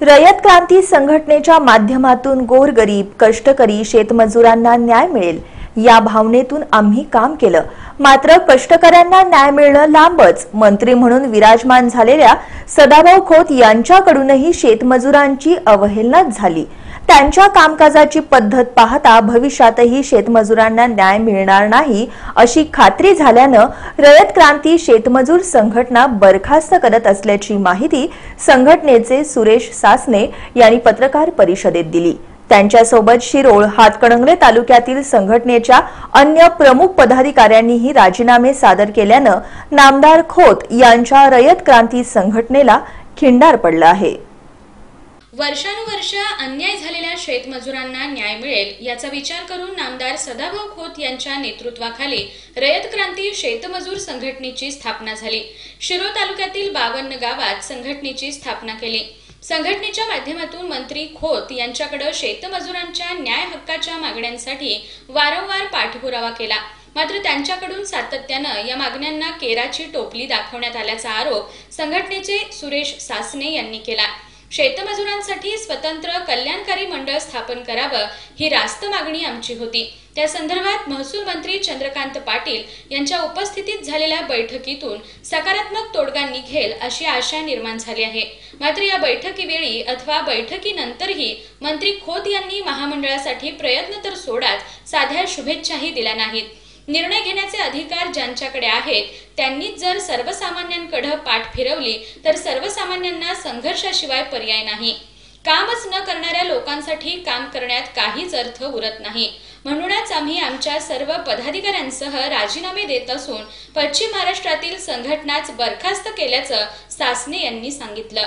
रयत क्रांती संघटनेच्या माध्यमातून गोरगरीब कष्टकरी शेतमजुरांना न्याय मिळेल. या भावनेतून आम्ही काम केलं. मात्र कष्टकऱ्यांना न्याय मिळणं लांबच. मंत्री म्हणून विराजमान झालेल्या सदाभाऊ खोत यांच्याकडूनही शेतमजुरांची अवहेलनाच झाली. त्यांच्या कामकाजाची पद्धत पाहता भविष्यातही शेतमजुरांना न्याय मिळणार नाही अशी खात्री झाल्यानं रयत क्रांती शेतमजूर संघटना बरखास्त करत असल्याची माहिती संघटनेचे सुरेश सासने यांनी पत्रकार परिषदेत दिली. त्यांच्यासोबत शिरोळ हातकणंगले तालुक्यातील संघटनेच्या अन्य प्रमुख पदाधिकाऱ्यांनीही राजीनामे सादर केल्यानं नामदार खोत यांच्या रयत क्रांती संघटनेला खिंडार पडलं आहे. वर्षानुवर्ष अन्याय झालेल्या शेतमजुरांना न्याय मिळेल याचा विचार करून नामदार सदाभाऊ खोत यांच्या नेतृत्वाखाली रयत क्रांती शेतमजूर संघटनेची स्थापना झाली. शिरो तालुक्यातील बावन्न गावात संघटनेची स्थापना केली. संघटनेच्या माध्यमातून मंत्री खोत यांच्याकडे शेतमजुरांच्या न्याय हक्काच्या मागण्यांसाठी वारंवार पाठपुरावा केला. मात्र त्यांच्याकडून सातत्यानं या मागण्यांना केराची टोपली दाखवण्यात आल्याचा आरोप संघटनेचे सुरेश सासने यांनी केला. शेतमजुरांसाठी स्वतंत्र कल्याणकारी मंडळ स्थापन करावं ही रास्त मागणी आमची होती. त्या संदर्भात महसूल मंत्री चंद्रकांत पाटील यांच्या उपस्थितीत झालेल्या बैठकीतून सकारात्मक तोडगा निघेल अशी आशा निर्माण झाली आहे. मात्र या बैठकीवेळी अथवा बैठकीनंतरही मंत्री खोत यांनी महामंडळासाठी प्रयत्न तर सोडाच साध्या शुभेच्छाही दिल्या नाहीत. निर्णय घेण्याचे अधिकार ज्यांच्याकडे आहेत त्यांनीच जर सर्वसामान्यांकडे पाठ फिरवली तर सर्वसामान्यांना संघर्षाशिवाय पर्याय नाही. कामच न करणाऱ्या लोकांसाठी काम करण्यात काहीच अर्थ उरत नाही. म्हणूनच आम्ही आमच्या सर्व पदाधिकाऱ्यांसह राजीनामे देत असून पश्चिम महाराष्ट्रातील संघटनाच बरखास्त केल्याचं सासने यांनी सांगितलं.